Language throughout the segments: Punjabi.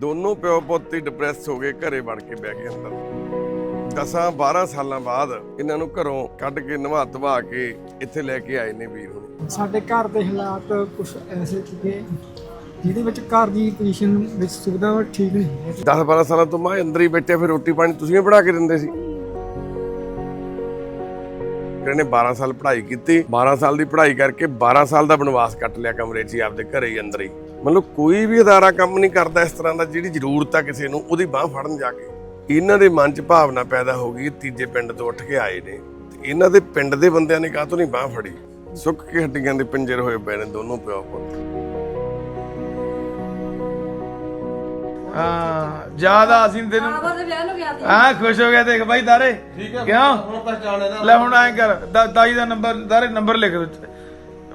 ਦੋਨੋਂ ਪਿਓ ਪੁੱਤ ਹੀ ਡਿਪਰੈਸ ਹੋ ਗਏ ਘਰੇ ਵੜ ਕੇ ਬਹਿ ਗਏ ਅੰਦਰ। ਦਸਾਂ 12 ਸਾਲਾਂ ਬਾਅਦ ਇਹਨਾਂ ਨੂੰ ਘਰੋਂ ਕੱਢ ਕੇ ਨਵਾ ਧਵਾ ਕੇ ਇੱਥੇ ਲੈ ਕੇ ਆਏ ਨੇ ਵੀਰ ਹੁਣ। ਸਾਡੇ ਘਰ ਦੇ ਹਾਲਾਤ ਕੁਝ ਐਸੇ ਸੀਗੇ ਜਿਹਦੇ ਵਿੱਚ ਘਰ ਦੀ ਪੋਜੀਸ਼ਨ ਵਿੱਚ ਸੁਵਿਧਾ ਠੀਕ ਨਹੀਂ ਹੈ 10 12 ਸਾਲਾਂ ਤੋਂ ਮੈਂ ਅੰਦਰ ਹੀ ਬੈਠੇ ਫਿਰ ਰੋਟੀ ਪਾਣੀ ਤੁਸੀਂ ਹੀ ਬਣਾ ਕੇ ਦਿੰਦੇ ਸੀ। ਇਹਨੇ 12 ਸਾਲ ਪੜ੍ਹਾਈ ਕੀਤੀ 12 ਸਾਲ ਦੀ ਪੜ੍ਹਾਈ ਕਰਕੇ 12 ਸਾਲ ਦਾ ਬਨਵਾਸ ਕੱਟ ਲਿਆ ਕਮਰੇ 'ਚ ਹੀ ਆਪਦੇ ਘਰੇ ਹੀ ਅੰਦਰ ਹੀ। ਮਤਲਬ ਕੋਈ ਵੀ ਅਦਾਰਾ ਕੰਮ ਨਹੀਂ ਕਰਦਾ ਇਸ ਤਰ੍ਹਾਂ ਦਾ ਜਿਹੜੀ ਜ਼ਰੂਰਤ ਆ ਕਿਸੇ ਨੂੰ ਉਹਦੀ ਬਾਹ ਫੜਨ ਜਾ ਕੇ। ਇਹਨਾਂ ਦੇ ਮਨ 'ਚ ਭਾਵਨਾ ਪੈਦਾ ਹੋ ਗਈ ਤੀਜੇ ਪਿੰਡ ਤੋਂ ਉੱਠ ਕੇ ਆਏ ਨੇ। ਤੇ ਇਹਨਾਂ ਦੇ ਪਿੰਡ ਦੇ ਬੰਦਿਆਂ ਨੇ ਕਾਹਤੋਂ ਨਹੀਂ ਬਾਹ ਫੜੀ? ਸੁੱਕ ਕੇ ਹੱਡੀਆਂ ਦੇ ਪਿੰਜਰ ਹੋਏ ਪਏ ਨੇ ਦੋਨੋਂ ਪਿਓ ਪੁੱਤ। ਹਾਂ ਜ਼ਿਆਦਾ ਅਸੀਂ ਤੈਨੂੰ ਆਵਾ ਦੇ ਵਿਆਹ ਨੂੰ ਗਿਆ ਸੀ। ਹਾਂ ਖੁਸ਼ ਹੋ ਗਿਆ ਦੇਖ ਬਾਈ ਹੈ ਕਿਉਂ? ਹੁਣ ਪਛਾਣ ਲੈ ਹੁਣ ਐਂ ਕਰ ਦਾ- ਦਾਈ ਦਾ ਨੰਬਰ ਤਾਰੇ ਨੰਬਰ ਲਿਖ ਵਿੱਚ।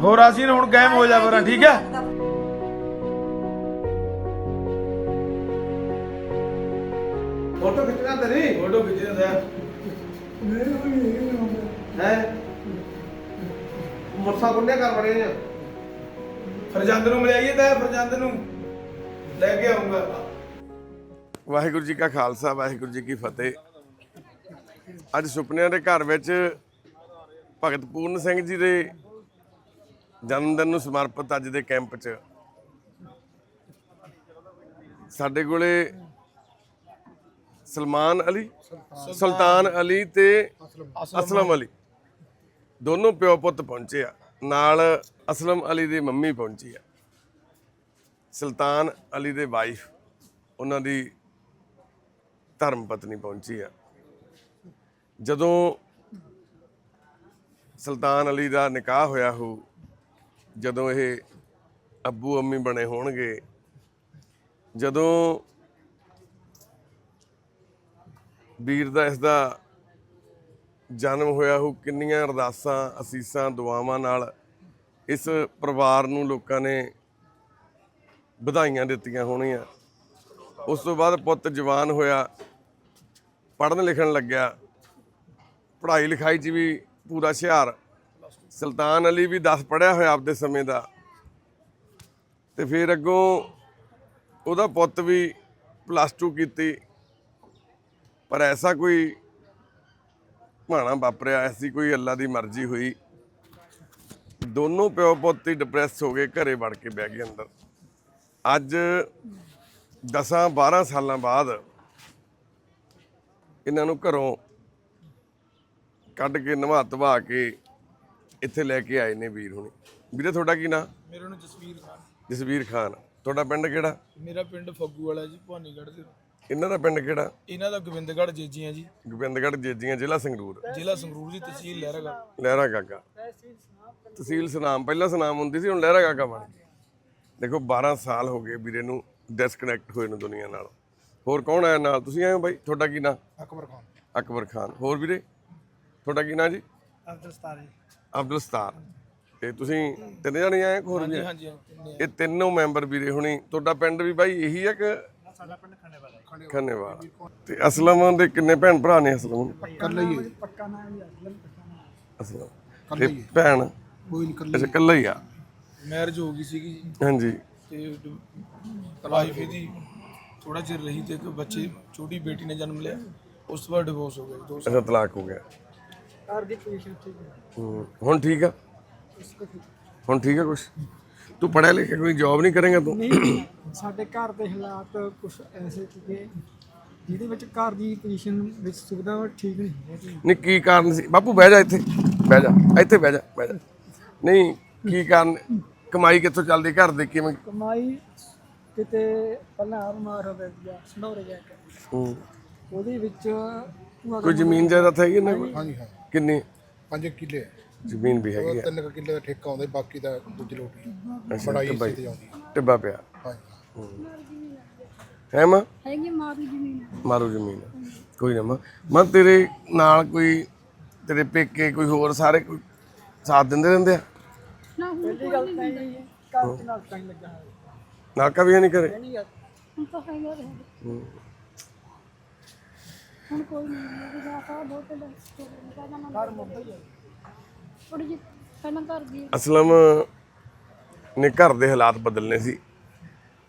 ਹੋਰ ਅਸੀਂ ਹੁਣ ਕਾਇਮ ਹੋ ਜਾ ਪਰਾਂ ਠੀਕ ਹੈ ਫੋਟੋ ਖਿੱਚਣਾ ਤੇਰੀ? ਫੋਟੋ ਖਿੱਚ ਦਿੰਦਾ ਹੈ? ਮੁਰਸਾ ਗੁੰਨੇ ਕਰ ਬੜੇ ਨੇ ਫਰਜੰਦ ਨੂੰ ਮਿਲਾਈਏ ਤਾਂ ਫਰਜੰਦ ਨੂੰ। ਲੈ ਕੇ ਆਉਂਗਾ ਵਾਹਿਗੁਰੂ ਜੀ ਕਾ ਖਾਲਸਾ ਵਾਹਿਗੁਰੂ ਜੀ ਕੀ ਫਤਿਹ। ਅੱਜ ਸੁਪਨਿਆਂ ਦੇ ਘਰ ਵਿੱਚ ਭਗਤ ਪੂਰਨ ਸਿੰਘ ਜੀ ਦੇ ਜਨਮ ਦਿਨ ਨੂੰ ਸਮਰਪਿਤ ਅੱਜ ਦੇ ਕੈਂਪ 'ਚ। ਸਾਡੇ ਕੋਲੇ ਸਲਮਾਨ ਅਲੀ ਸੁਲਤਾਨ ਅਲੀ ਤੇ ਅਸਲਮ। ਅਲੀ। ਦੋਨੋਂ ਪਿਓ ਪੁੱਤ ਪਹੁੰਚੇ ਆ। ਨਾਲ ਅਸਲਮ ਅਲੀ ਦੀ ਮੰਮੀ ਪਹੁੰਚੀ ਆ। ਸੁਲਤਾਨ ਅਲੀ ਦੇ ਵਾਈਫ ਉਹਨਾਂ ਦੀ ਧਰਮ ਪਤਨੀ ਪਹੁੰਚੀ ਆ। ਜਦੋਂ ਸੁਲਤਾਨ ਅਲੀ ਦਾ ਨਿਕਾਹ ਹੋਇਆ ਹੋ ਜਦੋਂ ਇਹ ਅੱਬੂ ਅੰਮੀ ਬਣੇ ਹੋਣਗੇ ਜਦੋਂ ਵੀਰ ਦਾ ਇਸ ਦਾ ਜਨਮ ਹੋਇਆ ਹੋ ਕਿੰਨੀਆਂ ਅਰਦਾਸਾਂ, ਅਸੀਸਾਂ, ਦੁਆਵਾਂ ਨਾਲ ਇਸ ਪਰਿਵਾਰ ਨੂੰ ਲੋਕਾਂ ਨੇ ਵਧਾਈਆਂ ਦਿੱਤੀਆਂ ਹੋਣੀਆਂ। ਉਸ ਤੋਂ ਬਾਅਦ ਪੁੱਤ ਜਵਾਨ ਹੋਇਆ, ਪੜ੍ਹਨ ਲਿਖਣ ਲੱਗਿਆ, ਪੜ੍ਹਾਈ ਲਿਖਾਈ 'ਚ ਵੀ ਪੂਰਾ ਹੁਸ਼ਿਆਰ। ਸੁਲਤਾਨ ਅਲੀ ਵੀ 10 ਪੜ੍ਹਿਆ ਹੋਇਆ ਆਪਦੇ ਸਮੇਂ ਦਾ। ਤੇ ਫਿਰ ਅੱਗੋਂ ਉਹਦਾ ਪੁੱਤ ਵੀ ਪਲੱਸ 2 ਕੀਤੀ। ਪਰ ਐਸਾ ਕੋਈ ਭਾਣਾ ਵਾਪਰਿਆ ਐਸੀ ਕੋਈ ਅੱਲਾ ਦੀ ਮਰਜ਼ੀ ਹੋਈ। ਦੋਨੋਂ ਪਿਓ ਪੁੱਤ ਹੀ ਡਿਪਰੈਸ ਹੋ ਗਏ ਘਰੇ ਵੜ ਕੇ ਬਹਿ ਗਏ ਅੰਦਰ। ਅੱਜ 10 12 ਸਾਲਾਂ ਬਾਅਦ ਇਹਨਾਂ ਨੂੰ ਘਰੋਂ ਕੱਢ ਕੇ ਨਵਾ ਧਵਾ ਕੇ ਇੱਥੇ ਲੈ ਕੇ ਆਏ ਨੇ ਵੀਰ ਹੁਣੇ। ਵੀਰੇ ਤੁਹਾਡਾ ਕੀ ਨਾਂ? ਮੇਰੇ ਨੂੰ ਜਸਵੀਰ ਖਾਨ। ਜਸਵੀਰ ਖਾਨ। ਤੁਹਾਡਾ ਪਿੰਡ ਕਿਹੜਾ? ਮੇਰਾ ਪਿੰਡ ਫੱਗੂ ਵਾਲਾ ਜੀ ਭਵਾਨੀਗੜ੍ਹ ਦੇ। ਇਹਨਾਂ ਦਾ ਪਿੰਡ ਕਿਹੜਾ? ਇਹਨਾਂ ਦਾ ਗੋਬਿੰਦਗੜ੍ਹ ਜੇਜੀਆਂ ਜੀ। ਗੋਬਿੰਦਗੜ੍ਹ ਜੇਜੀਆਂ ਜ਼ਿਲ੍ਹਾ ਸੰਗਰੂਰ। ਜ਼ਿਲ੍ਹਾ ਸੰਗਰੂਰ ਦੀ ਤਹਿਸੀਲ ਲਹਿਰਾਗੜ੍ਹ ਲਹਿਰਾ ਗਾਗਾ। ਤਹਿਸੀਲ ਸੁਨਾਮ ਪਹਿਲਾਂ ਸੁਨਾਮ ਹੁੰਦੀ ਸੀ ਹੁਣ ਲਹਿਰਾ ਗਾਗਾ ਬਣ ਗਈ। ਦੇਖੋ 12 ਸਾਲ ਹੋ ਗਏ ਵੀਰੇ ਨੂੰ ਡਿਸਕਨੈਕਟ ਹੋਏ ਨੂੰ ਦੁਨੀਆ ਨਾਲ। ਹੋਰ ਕੌਣ ਆਇਆ ਨਾਲ? ਤੁਸੀਂ ਆਏ ਹੋ ਬਾਈ? ਤੁਹਾਡਾ ਕੀ ਨਾਂ? ਅਕਬਰ ਖਾਨ। ਅਕਬਰ ਖਾਨ। ਹੋਰ ਵੀਰੇ? ਤੁਹਾਡਾ ਕੀ ਨਾਂ ਜੀ? ਅਬਦੁਲ ਸਤਾਰੀ ਅਬਦੁਲ ਸਤਾਰ। ਤੇ ਤੁਸੀਂ ਤਿੰਨ ਜਣੇ ਆਏ ਕਿ ਹੋਰ ਵੀ ਹਾਂਜੀ ਇਹ ਤਿੰਨੋਂ ਮੈਂਬਰ ਵੀਰੇ ਹੁਣੀ। ਤੁਹਾਡਾ ਪਿੰਡ ਵੀ ਬਾਈ ਇਹੀ ਹੈ ਕਿ ਸਾਡਾ ਪਿੰਡ ਖੰਡੇ ਵਾਲਾ ਖੰਨੇਵਾਲ ਤੇ ਅਸਲਮ ਦੇ ਕਿੰਨੇ ਭੈਣ ਭਰਾ ਨੇ ਅਸਲਮ? ਕਰ ਲਈਏ ਪੱਕਾ ਨਾ ਹੀ ਅਸਲਮ ਪੱਕਾ ਨਾ ਅਸਲਮ। ਤੇ ਭੈਣ? ਕੋਈ ਨਹੀਂ ਅੱਛਾ ਇਕੱਲਾ ਹੀ ਆ? ਮੈਰਿਜ ਹੋ ਗਈ ਸੀਗੀ ਜੀ। ਹਾਂਜੀ। ਤੇ ਵਾਈਫ ਇਹਦੀ ਥੋੜਾ ਚਿਰ ਰਹੀ ਤੇ ਇੱਕ ਬੱਚੇ ਛੋਟੀ ਬੇਟੀ ਨੇ ਜਨਮ ਲਿਆ। ਉਸ ਤੋਂ ਬਾਅਦ ਡਿਵੋਰਸ ਹੋ ਗਿਆ ਦੋ ਸਾਲ। ਅੱਛਾ ਤਲਾਕ ਹੋ ਗਿਆ। ਘਰ ਦੀ ਪੋਜੀਸ਼ਨ ਠੀਕ ਹੈ। ਹੂੰ, ਹੁਣ ਠੀਕ ਆ? ਹੁਣ ਠੀਕ ਆ ਕੁਛ? ਤੂੰ ਪੜਿਆ ਲਿਖਿਆ ਕੋਈ ਜੌਬ ਨਹੀਂ ਕਰੇਗਾ ਤੂੰ? ਨਹੀਂ ਸਾਡੇ ਘਰ ਦੇ ਹਾਲਾਤ ਕੁਝ ਐਸੇ ਸੀਗੇ ਜਿਹਦੇ ਵਿੱਚ ਘਰ ਦੀ ਪੋਜੀਸ਼ਨ ਵਿੱਚ ਸੁਵਿਧਾ ਠੀਕ ਨਹੀਂ ਹੈ ਨਹੀਂ ਕੀ ਕਾਰਨ ਸੀ? ਬਾਪੂ ਬਹਿ ਜਾ ਇੱਥੇ ਬਹਿ ਜਾ ਇੱਥੇ ਬਹਿ ਜਾ ਬਹਿ ਜਾ। ਨਹੀਂ ਕੀ ਕਾਰਨ? ਕਮਾਈ ਕਿੱਥੋਂ ਚੱਲਦੀ ਘਰ ਦੇ? ਕਿਵੇਂ? ਕਮਾਈ ਕਿਤੇ ਪਹਿਲਾਂ ਬਿਮਾਰ ਹੋ ਗਿਆ ਜਾਂ ਸਨੋਰ ਗਿਆ ਇੱਕ। ਹੂੰ। ਉਹਦੇ ਵਿੱਚ ਭੂਆ ਦਾ ਕੋਈ ਜ਼ਮੀਨ ਜਾਇਦਾਦ ਹੈਗੀ ਇਹਨਾਂ ਕੋਲ? ਹਾਂਜੀ ਹਾਂ। ਕਿੰਨੀ? 5 ਕਿੱਲੇ। ਜ਼ਮੀਨ ਵੀ ਹੈਗੀ ਆ। ਤਿੰਨ ਕੁ ਕਿੱਲੇ ਦਾ ਠੇਕਾ ਆਉਂਦਾ ਬਾਕੀ ਦਾ ਦੂਜੀ ਲੋਟੀ ਅੱਛਾ ਬੜਾਈ ਤੇ ਆਉਂਦੀ ਟਿੱਬਾ ਪਿਆ। ਹਾਂਜੀ। ਹੈ ਮਾਂ? ਹੈਗੀ ਮਾਰੀ ਜ਼ਮੀਨ। ਮਾਰੂ ਜ਼ਮੀਨ ਕੋਈ ਨਾ ਮਾਂ। ਮਾਂ ਤੇਰੇ ਨਾਲ ਕੋਈ ਤੇਰੇ ਪੇਕੇ ਕੋਈ ਹੋਰ ਸਾਰੇ ਕੋਈ ਸਾਥ ਦਿੰਦੇ ਰਹਿੰਦੇ ਆ? ਨਾ ਹੁਣ ਹੈ, ਲੱਗਾ ਵੀ ਨਹੀਂ ਕਰੇ ਹੁਣ ਤਾਂ ਹੈਗਾ ਰਹੇ ਹੁਣ ਕੋਈ ਨਹੀਂ ਜਾ ਕਾ ਬਹੁਤ ਘਰ ਮੁੱਕ ਗਿਆ ਥੋੜੀ ਜਿਹੀ ਪਹਿਲਾਂ ਘਰ ਦੀ ਅਸਲਮ ਨੇ ਘਰ ਦੇ ਹਾਲਾਤ ਬਦਲਨੇ ਸੀ।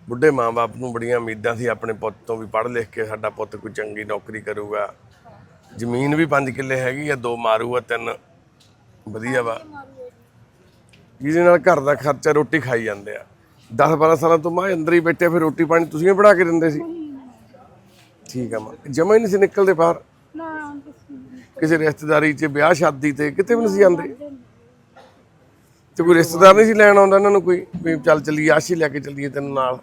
ਬੁੱਢੇ ਮਾਂ-ਬਾਪ ਨੂੰ ਬੜੀਆਂ ਉਮੀਦਾਂ ਸੀ ਆਪਣੇ ਪੁੱਤ ਤੋਂ ਵੀ ਪੜ੍ਹ ਲਿਖ ਕੇ ਸਾਡਾ ਪੁੱਤ ਕੋਈ ਚੰਗੀ ਨੌਕਰੀ ਕਰੂਗਾ। ਜ਼ਮੀਨ ਵੀ 5 ਕਿੱਲੇ ਹੈਗੀ ਆ ਦੋ ਮਾਰੂ ਆ ਤਿੰਨ। ਵਧੀਆ ਵਾ। ਜਿਹਦੇ ਨਾਲ ਘਰ ਦਾ ਖਰਚਾ ਰੋਟੀ ਖਾਈ ਜਾਂਦੇ ਆ। 10 12 ਸਾਲਾਂ ਤੋਂ ਮਾਂ ਅੰਦਰ ਹੀ ਬੈਠੇ ਫਿਰ ਰੋਟੀ ਪਾਣੀ ਤੁਸੀਂ ਹੀ ਬਣਾ ਕੇ ਦਿੰਦੇ ਸੀ। ਠੀਕ ਆ ਮਾਂ। ਜਮਾ ਹੀ ਨਹੀਂ ਸੀ ਨਿਕਲਦੇ ਬਾਹਰ। ਕਿਸੇ ਰਿਸ਼ਤੇਦਾਰੀ 'ਚ ਵਿਆਹ ਸ਼ਾਦੀ ਤੇ ਕਿਤੇ ਵੀ ਨਹੀਂ ਸੀ ਜਾਂਦੇ। ਤੇ ਕੋਈ ਰਿਸ਼ਤੇਦਾਰ ਨਹੀਂ ਸੀ ਲੈਣ ਆਉਂਦਾ ਇਹਨਾਂ ਨੂੰ ਕੋਈ, ਵੀ ਚੱਲ ਚੱਲੀਏ ਆਸ਼ੀ ਲੈ ਕੇ ਚੱਲੀਏ ਤੈਨੂੰ ਨਾਲ।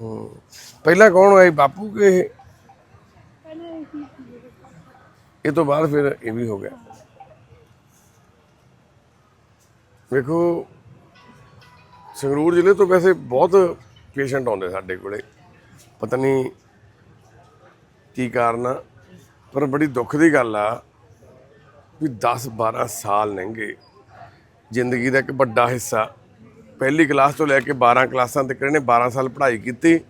ਹੂੰ, ਪਹਿਲਾਂ ਕੌਣ ਹੋਇਆ ਬਾਪੂ ਕਿ ਇਹ? ਇਹ ਤੋਂ ਬਾਅਦ ਫਿਰ ਇਹ ਵੀ ਹੋ ਗਿਆ। ਵੇਖੋ, ਸੰਗਰੂਰ ਜ਼ਿਲ੍ਹੇ ਤੋਂ ਵੈਸੇ ਬਹੁਤ ਪੇਸ਼ੈਂਟ ਆਉਂਦੇ ਸਾਡੇ ਕੋਲੇ। ਪਤਾ ਨਹੀਂ ਕੀ ਕਾਰਨ ਆ? ਪਰ ਬੜੀ ਦੁੱਖ ਦੀ ਗੱਲ ਆ ਵੀ 10 12 ਸਾਲ ਲੰਘੇ। ਜ਼ਿੰਦਗੀ ਦਾ ਇੱਕ ਵੱਡਾ ਹਿੱਸਾ। ਪਹਿਲੀ ਕਲਾਸ ਤੋਂ ਲੈ ਕੇ 12 ਕਲਾਸਾਂ ਤੱਕ ਇਹਨੇ 12 ਸਾਲ ਪੜ੍ਹਾਈ ਕੀਤੀ।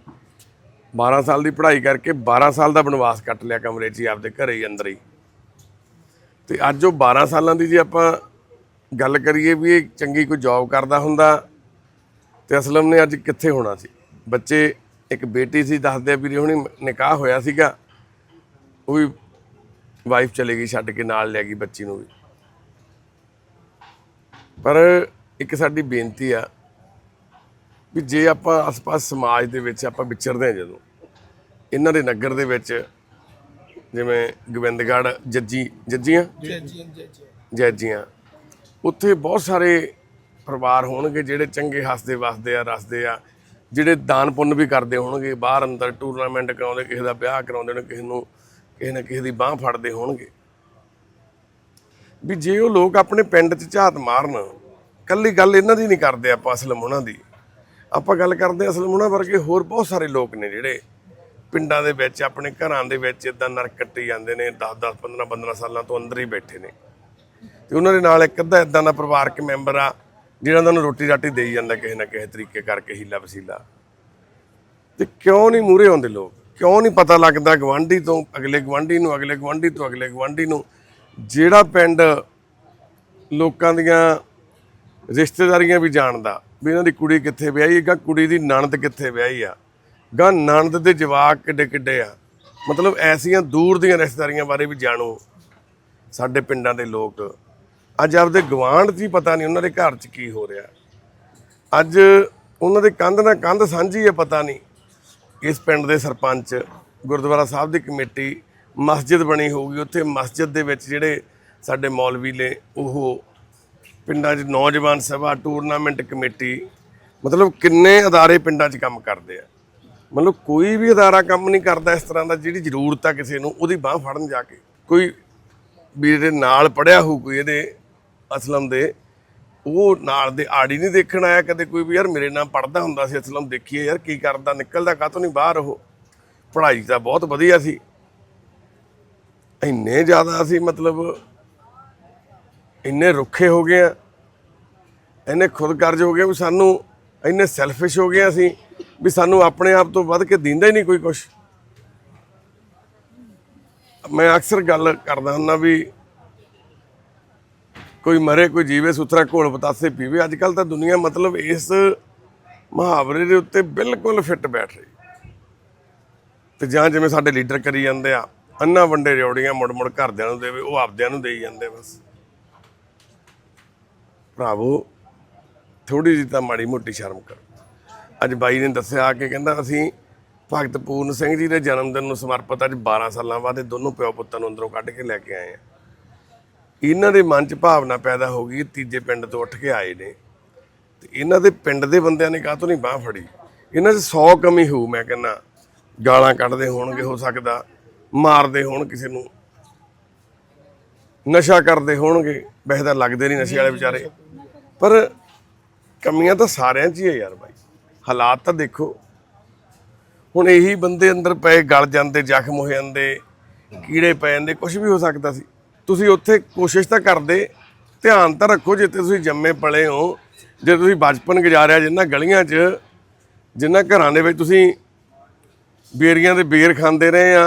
12 ਸਾਲ ਦੀ ਪੜ੍ਹਾਈ ਕਰਕੇ 12 ਸਾਲ ਦਾ ਬਨਵਾਸ ਕੱਟ ਲਿਆ ਕਮਰੇ 'ਚ ਹੀ, ਆਪਦੇ ਘਰੇ ਹੀ, ਅੰਦਰ ਹੀ। ਤੇ ਅੱਜ ਉਹ 12 ਸਾਲਾਂ ਦੀ ਜੇ ਆਪਾਂ ਗੱਲ ਕਰੀਏ ਵੀ ਇਹ ਚੰਗੀ ਕੋਈ ਜੌਬ ਕਰਦਾ ਹੁੰਦਾ, ਤੇ ਅਸਲਮ ਨੇ ਅੱਜ ਕਿੱਥੇ ਹੋਣਾ ਸੀ? ਬੱਚੇ, ਇੱਕ ਬੇਟੀ ਸੀ, ਦੱਸਦੇ ਆ ਵੀ ਹੁਣੀ ਨਿਕਾਹ ਹੋਇਆ ਸੀਗਾ। ਉਹ ਵੀ ਵਾਈਫ ਚਲੇ ਗਈ ਛੱਡ ਕੇ ਨਾਲ ਲੈ ਗਈ ਬੱਚੀ ਨੂੰ ਵੀ। ਪਰ ਇੱਕ ਸਾਡੀ ਬੇਨਤੀ ਆ ਵੀ ਜੇ ਆਪਾਂ ਆਸ-ਪਾਸ ਸਮਾਜ ਦੇ ਵਿੱਚ ਆਪਾਂ ਵਿਚਰਦੇ ਹਾਂ ਜਦੋਂ ਇਹਨਾਂ ਦੇ ਨਗਰ ਦੇ ਵਿੱਚ ਜਿਵੇਂ ਗੋਬਿੰਦਗੜ੍ਹ ਜੱਜੀ ਜੱਜੀਆਂ? ਜੱਜੀਆਂ ਉੱਥੇ ਬਹੁਤ ਸਾਰੇ ਪਰਿਵਾਰ ਹੋਣਗੇ ਜਿਹੜੇ ਚੰਗੇ ਹੱਸਦੇ ਵਸਦੇ ਆ ਰਸਦੇ ਆ ਜਿਹੜੇ ਦਾਨ ਪੁੰਨ ਵੀ ਕਰਦੇ ਹੋਣਗੇ ਬਾਹਰ ਅੰਦਰ ਟੂਰਨਾਮੈਂਟ ਕਰਾਉਂਦੇ ਕਿਸੇ ਦਾ ਵਿਆਹ ਕਰਾਉਂਦੇ ਨੇ ਕਿਸੇ ਨੂੰ ਕਿਸੇ ਨਾ ਕਿਸੇ ਦੀ ਬਾਹ ਫੜਦੇ ਹੋਣਗੇ। ਵੀ ਜੇ ਉਹ ਲੋਕ ਆਪਣੇ ਪਿੰਡ 'ਚ ਝਾਤ ਮਾਰਨ, ਕੱਲੀ ਗੱਲ ਇਹਨਾਂ ਦੀ ਨਹੀਂ ਕਰਦੇ ਆਪਾਂ ਅਸਲਮ ਉਹਨਾਂ ਦੀ। ਆਪਾਂ ਗੱਲ ਕਰਦੇ ਹਾਂ ਅਸਲਮ ਉਹਨਾਂ ਵਰਗੇ ਹੋਰ ਬਹੁਤ ਸਾਰੇ ਲੋਕ ਨੇ ਜਿਹੜੇ ਪਿੰਡਾਂ ਦੇ ਵਿੱਚ, ਆਪਣੇ ਘਰਾਂ ਦੇ ਵਿੱਚ ਇਦਾਂ ਨਰਕ ਕੱਟੀ ਜਾਂਦੇ ਨੇ 10 10 15 15 ਸਾਲਾਂ ਤੋਂ ਅੰਦਰ ਹੀ ਬੈਠੇ ਨੇ। ਤੇ ਉਹਨਾਂ ਦੇ ਨਾਲ ਇੱਕ ਅੱਧਾ ਇਦਾਂ ਦਾ ਪਰਿਵਾਰਕ ਮੈਂਬਰ ਆ, ਜਿਹੜਾ ਉਹਨਾਂ ਨੂੰ ਰੋਟੀ ਰਾਟੀ ਦੇਈ ਜਾਂਦਾ ਕਿਸੇ ਨਾ ਕਿਸੇ ਤਰੀਕੇ ਕਰਕੇ ਹੀਲਾ ਵਸੀਲਾ। ਤੇ ਕਿਉਂ ਨਹੀਂ ਮੂਰੇ ਆਉਂਦੇ ਲੋਕ? ਕਿਉਂ ਨਹੀਂ ਪਤਾ ਲੱਗਦਾ ਗਵਾਂਢੀ ਤੋਂ ਅਗਲੇ ਗਵਾਂਢੀ ਨੂੰ, ਅਗਲੇ ਗਵਾਂਢੀ ਤੋਂ, ਅਗਲੇ ਗਵਾਂਢੀ ਨੂੰ? ਜਿਹੜਾ ਪਿੰਡ ਲੋਕਾਂ ਦੀਆਂ ਰਿਸ਼ਤੇਦਾਰੀਆਂ ਵੀ ਜਾਣਦਾ ਵੀ ਇਹਨਾਂ ਦੀ ਕੁੜੀ ਕਿੱਥੇ ਵਿਆਹੀ ਹੈ, ਗਾ ਕੁੜੀ ਦੀ ਨਣਦ ਕਿੱਥੇ ਵਿਆਹੀ ਆ? ਗਾ ਨਣਦ ਦੇ ਜਵਾਕ ਕਿੱਡੇ ਕਿੱਡੇ ਆ? ਮਤਲਬ ਐਸੀਆਂ ਦੂਰ ਦੀਆਂ ਰਿਸ਼ਤੇਦਾਰੀਆਂ ਬਾਰੇ ਵੀ ਜਾਣੋ ਸਾਡੇ ਪਿੰਡਾਂ ਦੇ ਲੋਕ। ਅੱਜ ਆਪਦੇ ਗਵਾਂਢ 'ਚ ਹੀ ਪਤਾ ਨਹੀਂ ਉਹਨਾਂ ਦੇ ਘਰ 'ਚ ਕੀ ਹੋ ਰਿਹਾ। ਅੱਜ ਉਹਨਾਂ ਦੇ ਕੰਧ ਨਾਲ ਕੰਧ ਸਾਂਝੀ ਹੈ, ਪਤਾ ਨਹੀਂ। ਇਸ ਪਿੰਡ ਦੇ ਸਰਪੰਚ ਗੁਰਦੁਆਰਾ ਸਾਹਿਬ ਦੀ ਕਮੇਟੀ ਮਸਜਿਦ ਬਣੀ ਹੋਊਗੀ। ਉੱਥੇ ਮਸਜਿਦ ਦੇ ਵਿੱਚ ਜਿਹੜੇ ਸਾਡੇ ਮੌਲਵੀ ਨੇ, ਉਹ ਪਿੰਡਾਂ 'ਚ ਨੌਜਵਾਨ ਸਭਾ, ਟੂਰਨਾਮੈਂਟ ਕਮੇਟੀ, ਮਤਲਬ ਕਿੰਨੇ ਅਦਾਰੇ ਪਿੰਡਾਂ 'ਚ ਕੰਮ ਕਰਦੇ ਆ। ਮਤਲਬ ਕੋਈ ਵੀ ਅਦਾਰਾ ਕੰਮ ਨਹੀਂ ਕਰਦਾ ਇਸ ਤਰ੍ਹਾਂ ਦਾ, ਜਿਹੜੀ ਜ਼ਰੂਰਤ ਆ ਕਿਸੇ ਨੂੰ, ਉਹਦੀ ਬਾਹ ਫੜਨ ਜਾ ਕੇ। ਕੋਈ ਵੀ ਇਹਦੇ ਨਾਲ ਪੜਿਆ ਹੋਊ, ਕੋਈ ਇਹਦੇ ਅਸਲਮ ਦੇ ਉਹ ਨਾਲ ਦੇ ਆੜੀ ਨਹੀਂ ਦੇਖਣ ਆਇਆ ਕਦੇ ਕੋਈ ਵੀ, ਯਾਰ ਮੇਰੇ ਨਾਲ ਪੜਦਾ ਹੁੰਦਾ ਸੀ, ਅਸਲਮ ਦੇਖੀਏ ਯਾਰ ਕੀ ਕਰਦਾ, ਨਿਕਲਦਾ ਕਾਹਤੋਂ ਨਹੀਂ ਬਾਹਰ ਉਹ। ਪੜ੍ਹਾਈ ਤਾਂ ਬਹੁਤ ਵਧੀਆ ਸੀ। ਇੰਨੇ ਜ਼ਿਆਦਾ ਅਸੀਂ ਮਤਲਬ ਇੰਨੇ ਰੁੱਖੇ ਹੋ ਗਏ ਆ, ਇੰਨੇ ਖੁਦਗਰਜ਼ ਹੋ ਗਏ ਵੀ ਸਾਨੂੰ ਇੰਨੇ ਸੈਲਫਿਸ਼ ਹੋ ਗਏ ਅਸੀਂ ਵੀ ਸਾਨੂੰ ਆਪਣੇ ਆਪ ਤੋਂ ਵੱਧ ਕੇ ਦਿੰਦਾ ਹੀ ਨਹੀਂ ਕੋਈ ਕੁਝ ਮੈਂ ਅਕਸਰ ਗੱਲ ਕਰਦਾ ਹੁੰਦਾ ਵੀ ਕੋਈ ਮਰੇ, ਕੋਈ ਜੀਵੇ, ਸੁਥਰਾ ਘੋਲ ਪਤਾਸੇ ਪੀਵੇ। ਅੱਜ ਕੱਲ ਤਾਂ ਦੁਨੀਆ ਮਤਲਬ ਇਸ ਮੁਹਾਵਰੇ ਦੇ ਉੱਤੇ ਬਿਲਕੁਲ ਫਿੱਟ ਬੈਠ ਰਹੀ। ਤੇ ਜਾਂ ਜਿਵੇਂ ਸਾਡੇ ਲੀਡਰ ਕਰੀ ਜਾਂਦੇ ਆ, ਅੰਨਾ ਵੰਡੇ ਰਿਉੜੀਆਂ ਮੁੜ ਮੁੜ ਘਰਦਿਆਂ ਨੂੰ ਦੇਵੇ, ਉਹ ਆਪਦਿਆਂ ਨੂੰ ਦੇਈ ਜਾਂਦੇ ਬਸ। ਭਰਾਵੋ ਥੋੜੀ ਜਿਹੀ ਤਾਂ ਮਾੜੀ ਮੋਟੀ ਸ਼ਰਮ ਕਰੋ। ਅੱਜ ਬਾਈ ਨੇ ਦੱਸਿਆ ਕਿ ਕਹਿੰਦਾ ਅਸੀਂ ਭਗਤ ਪੂਰਨ ਸਿੰਘ ਜੀ ਦੇ ਜਨਮ ਦਿਨ ਨੂੰ ਸਮਰਪਿਤ ਅੱਜ 12 ਸਾਲਾਂ ਬਾਅਦ ਇਹ ਦੋਨੋਂ ਪਿਓ ਪੁੱਤਾਂ ਨੂੰ ਅੰਦਰੋਂ ਕੱਢ ਕੇ ਲੈ ਕੇ ਆਏ ਆ। ਇਹਨਾਂ ਦੇ ਮਨ 'ਚ ਭਾਵਨਾ ਪੈਦਾ ਹੋ ਗਈ ਤੀਜੇ ਪਿੰਡ ਤੋਂ ਉੱਠ ਕੇ ਆਏ ਨੇ। ਤੇ ਇਹਨਾਂ ਦੇ ਪਿੰਡ ਦੇ ਬੰਦਿਆਂ ਨੇ ਕਾਹ ਤੋਂ ਨਹੀਂ ਬਾਹ ਫੜੀ? ਇਹਨਾਂ 'ਚ 100 ਕਮੀ ਹੋਊ, ਮੈਂ ਕਹਿੰਦਾ। ਗਾਲਾਂ ਕੱਢਦੇ ਹੋਣਗੇ, ਹੋ ਸਕਦਾ। ਮਾਰਦੇ ਹੋਣ ਕਿਸੇ ਨੂੰ। ਨਸ਼ਾ ਕਰਦੇ ਹੋਣਗੇ। ਵੈਸੇ ਤਾਂ ਲੱਗਦੇ ਨਹੀਂ ਨਸ਼ੇ ਵਾਲੇ ਵਿਚਾਰੇ। ਪਰ ਕਮੀਆਂ ਤਾਂ ਸਾਰਿਆਂ 'ਚ ਹੀ ਹੈ ਯਾਰ ਬਾਈ। ਹਾਲਾਤ ਤਾਂ ਦੇਖੋ। ਹੁਣ ਇਹੀ ਬੰਦੇ ਅੰਦਰ ਪਏ, ਗਲ ਜਾਂਦੇ, ਜ਼ਖਮ ਹੋ ਜਾਂਦੇ, ਕੀੜੇ ਪੈ ਜਾਂਦੇ ਕੁਝ ਵੀ ਹੋ ਸਕਦਾ ਸੀ। ਤੁਸੀਂ ਉੱਥੇ ਕੋਸ਼ਿਸ਼ ਤਾਂ ਕਰਦੇ ਧਿਆਨ ਤਾਂ ਰੱਖੋ ਜਿੱਥੇ ਤੁਸੀਂ ਜੰਮੇ ਪਲੇ ਹੋ ਜੇ ਤੁਸੀਂ ਬਚਪਨ ਗੁਜ਼ਾਰਿਆ ਜਿੰਨਾ ਗਲੀਆਂ 'ਚ ਜਿੰਨਾ ਘਰਾਂ ਦੇ ਵਿੱਚ ਤੁਸੀਂ ਬੇਰੀਆਂ ਦੇ ਬੇਰ ਖਾਂਦੇ ਰਹੇ ਆ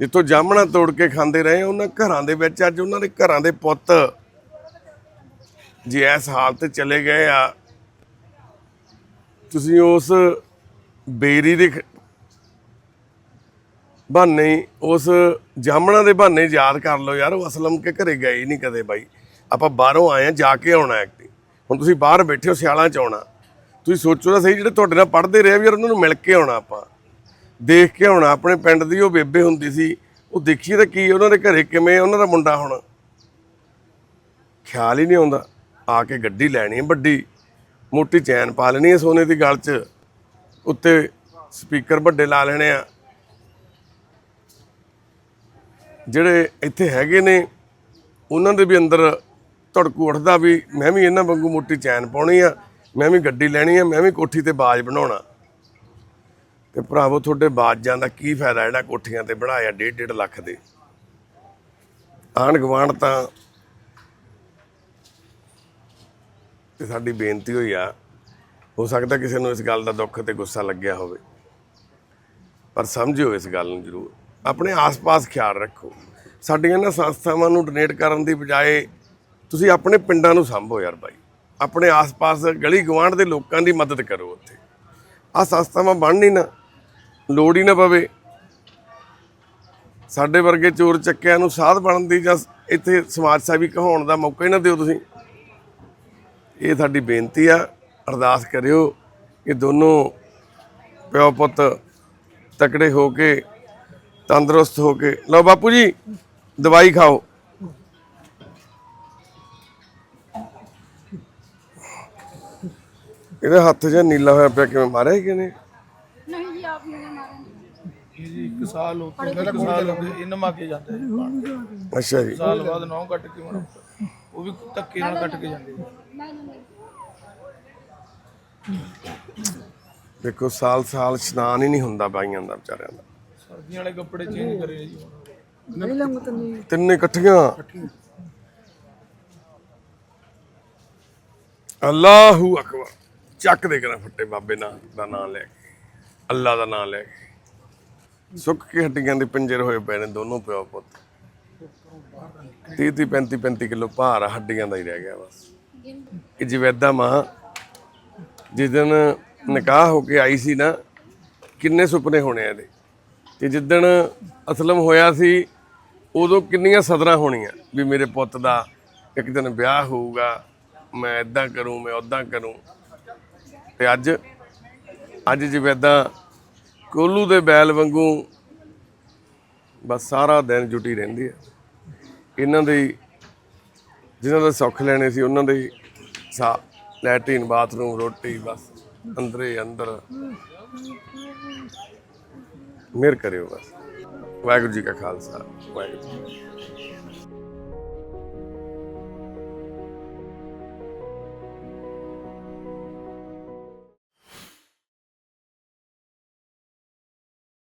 ਜਿੱਥੋਂ ਜਾਮਣਾ ਤੋੜ ਕੇ ਖਾਂਦੇ ਰਹੇ ਆ, ਉਹਨਾਂ ਘਰਾਂ ਦੇ ਵਿੱਚ ਅੱਜ ਉਹਨਾਂ ਦੇ ਘਰਾਂ ਦੇ ਪੁੱਤ ਜੇ ਇਸ ਹਾਲਤ ਚਲੇ ਗਏ ਆ ਤੁਸੀਂ ਉਸ ਬੇਰੀ ਦੇ ਖ- ਬਹਾਨੇ ਉਸ ਜਾਮਣਾ ਦੇ ਬਹਾਨੇ ਯਾਦ ਕਰ ਲਓ ਯਾਰ, ਉਹ ਅਸਲਮ ਕੇ ਘਰੇ ਗਏ ਨਹੀਂ ਕਦੇ ਬਾਈ। ਆਪਾਂ ਬਾਹਰੋਂ ਆਏ ਆ ਜਾ ਕੇ ਆਉਣਾ ਐਕਟੀ ਹੁਣ ਤੁਸੀਂ ਬਾਹਰ ਬੈਠੇ ਹੋ, ਸਿਆਲਾਂ ਚ ਆਉਣਾ। ਤੁਸੀਂ ਸੋਚੋ ਤਾਂ ਸਹੀ, ਜਿਹੜੇ ਤੁਹਾਡੇ ਨਾਲ ਪੜ੍ਹਦੇ ਰਹੇ ਵੀ ਯਾਰ, ਉਹਨਾਂ ਨੂੰ ਮਿਲ ਕੇ ਆਉਣਾ ਆਪਾਂ। ਦੇਖ ਕੇ ਆਉਣਾ, ਆਪਣੇ ਪਿੰਡ ਦੀ ਉਹ ਬੇਬੇ ਹੁੰਦੀ ਸੀ। ਉਹ ਦੇਖੀਏ ਤਾਂ ਕੀ, ਉਹਨਾਂ ਦੇ ਘਰੇ ਕਿਵੇਂ, ਉਹਨਾਂ ਦਾ ਮੁੰਡਾ ਹੁਣ। ਖਿਆਲ ਹੀ ਨਹੀਂ ਆਉਂਦਾ। ਆ ਕੇ ਗੱਡੀ ਲੈਣੀ ਹੈ ਵੱਡੀ। ਮੋਟੀ ਚੈਨ ਪਾ ਲੈਣੀ ਹੈ ਸੋਨੇ ਦੀ ਗਲ 'ਚ। ਉੱਤੇ ਸਪੀਕਰ ਵੱਡੇ ਲਾ ਲੈਣੇ ਆ। ਜਿਹੜੇ ਇੱਥੇ ਹੈਗੇ ਨੇ, ਉਹਨਾਂ ਦੇ ਵੀ ਅੰਦਰ ਧੜਕੂ ਉੱਠਦਾ ਵੀ ਮੈਂ ਵੀ ਇਹਨਾਂ ਵਾਂਗੂ ਮੋਟੀ ਚੈਨ ਪਾਉਣੀ ਆ, ਮੈਂ ਵੀ ਗੱਡੀ ਲੈਣੀ ਆ, ਮੈਂ ਵੀ ਕੋਠੀ ਤੇ ਬਾਜ ਬਣਾਉਣਾ। ਤੇ ਭਰਾਵੋ, ਤੁਹਾਡੇ ਬਾਜਾਂ ਦਾ ਕੀ ਫਾਇਦਾ ਜਿਹੜਾ ਕੋਠੀਆਂ ਤੇ ਬਣਾਇਆ 1.5 ਲੱਖ ਦੇ? ਆਂਢ ਗੁਆਂਢ ਤਾਂ ਤੇ ਸਾਡੀ ਬੇਨਤੀ ਹੋਈ ਆ, ਹੋ ਸਕਦਾ ਕਿਸੇ ਨੂੰ ਇਸ ਗੱਲ ਦਾ ਦੁੱਖ ਤੇ ਗੁੱਸਾ ਲੱਗਿਆ ਹੋਵੇ। ਪਰ ਸਮਝਿਓ ਇਸ ਗੱਲ ਨੂੰ ਜ਼ਰੂਰ। ਆਪਣੇ ਆਸ-ਪਾਸ ਖਿਆਲ ਰੱਖੋ। ਸਾਡੀਆਂ ਇਹਨਾਂ ਸੰਸਥਾਵਾਂ ਨੂੰ ਡੋਨੇਟ ਕਰਨ ਦੀ ਬਜਾਏ ਤੁਸੀਂ ਆਪਣੇ ਪਿੰਡਾਂ ਨੂੰ ਸੰਭੋ ਯਾਰ ਬਾਈ। ਆਪਣੇ ਆਸ-ਪਾਸ ਗਲੀ ਗਵਾਂਢ ਦੇ ਲੋਕਾਂ ਦੀ ਮਦਦ ਕਰੋ ਉੱਥੇ। ਆ ਸੰਸਥਾਵਾਂ ਬਣਨ ਹੀ ਨਾ, ਲੋੜ ਹੀ ਨਾ ਪਵੇ। ਸਾਡੇ ਵਰਗੇ ਚੋਰ ਚੱਕਿਆਂ ਨੂੰ ਸਾਧ ਬਣਨ ਦੀ ਜਾਂ ਇੱਥੇ ਸਮਾਜ ਸੇਵੀ ਕਹਾਉਣ ਦਾ ਮੌਕਾ ਹੀ ਨਾ ਦਿਓ ਤੁਸੀਂ। ਇਹ ਸਾਡੀ ਬੇਨਤੀ ਆ, ਅਰਦਾਸ ਕਰਿਓ ਕਿ ਦੋਨੋਂ ਪਿਓ ਪੁੱਤ ਤਕੜੇ ਹੋ ਕੇ ਤੰਦਰੁਸਤ ਹੋ ਕੇ। ਲਓ ਬਾਪੂ ਜੀ ਦਵਾਈ ਖਾਓ। ਇਹਦੇ ਹੱਥ 'ਚ ਨੀਲਾ ਹੋਇਆ ਪਿਆ ਕਿਵੇਂ ਮਾਰਿਆ ਕਿਨੇ ਨਹੀਂ ਜੀ ਆਪ ਨੇ। ਮਾਰਿਆ ਜੀ ਇੱਕ ਸਾਲ ਹੋ ਗਿਆ ਇੱਕ ਸਾਲ ਹੋ ਗਿਆ ਇਹਨਾਂ ਮਾਕੇ ਜਾਂਦੇ ਜੀ ਅੱਛਾ ਜੀ। ਸਾਲ ਬਾਅਦ ਨੌ ਕੱਟ ਕੇ ਮਣਾ ਉਹ ਵੀ ਧੱਕੇ ਨਾਲ ਕੱਟ ਕੇ ਜਾਂਦੇ ਜੀ। ਦੇਖੋ ਸਾਲ ਸਾਲ ਇਸ਼ਨਾਨ ਹੀ ਨਹੀਂ ਹੁੰਦਾ ਬਾਈਆਂ ਦਾ ਵਿਚਾਰਿਆਂ ਦਾ। ਸਰਦੀਆਂ ਵਾਲੇ ਕੱਪੜੇ ਚੇਂਜ ਕਰੇ ਜੀ। ਹੁਣ ਨਹੀਂ ਲੰਮਤ ਨਹੀਂ। ਤਿੰਨੇ ਇਕੱਠੀਆਂ। ਅੱਲਾਹੂ ਅਕਬਰ। ਚੱਕ ਦੇ ਕਰਾਂ ਫੱਟੇ ਬਾਬੇ ਨਾਲ ਦਾ ਨਾਮ ਲੈ ਕੇ। ਅੱਲਾ ਦਾ ਨਾਮ ਲੈ ਕੇ। ਸੁੱਕ ਕੇ ਹੱਡੀਆਂ ਦੇ ਪਿੰਜਰ ਹੋਏ ਪਏ ਨੇ ਦੋਨੋਂ ਪਿਓ ਪੁੱਤ। 30 30 35 35 ਕਿਲੋ ਭਾਰ ਆ, ਹੱਡੀਆਂ ਦਾ ਹੀ ਰਹਿ ਗਿਆ ਬਸ। ਇਹ ਜਵੇਦਾ ਮਾਂ ਜਿਸ ਦਿਨ ਨਿਕਾਹ ਹੋ ਕੇ ਆਈ ਸੀ ਨਾ ਕਿੰਨੇ ਸੁਪਨੇ ਹੋਣੇ ਆ ਇਹਦੇ। ਤੇ ਜਿੱਦਣ ਅਸਲਮ ਹੋਇਆ ਸੀ, ਉਦੋਂ ਕਿੰਨੀਆਂ ਸਦਰਾਂ ਹੋਣੀਆਂ ਵੀ ਮੇਰੇ ਪੁੱਤ ਦਾ ਇੱਕ ਦਿਨ ਵਿਆਹ ਹੋਊਗਾ, ਮੈਂ ਇਦਾਂ ਕਰੂੰ, ਮੈਂ ਉਦਾਂ ਕਰੂੰ। ਤੇ ਅੱਜ ਅੱਜ ਜਵੇਦਾਂ ਕੋਲੂ ਦੇ ਬੈਲ ਵਾਂਗੂ ਬਸ ਸਾਰਾ ਦਿਨ ਜੁਟੀ ਰਹਿੰਦੀ ਹੈ। ਇਹਨਾਂ ਦੇ ਹੀ- ਜਿਨ੍ਹਾਂ ਦਾ ਸੁੱਖ ਲੈਣੇ ਸੀ, ਉਹਨਾਂ ਦੇ ਸਾ ਲੈਟਰੀਨ, ਬਾਥਰੂਮ, ਰੋਟੀ, ਬਸ, ਅੰਦਰੇ ਅੰਦਰ। ਮਿਹਰ ਕਰਿਓ ਬਸ। ਵਾਹਿਗੁਰੂ ਜੀ ਕਾ ਖਾਲਸਾ ਵਾਹਿਗੁਰੂ ਜੀ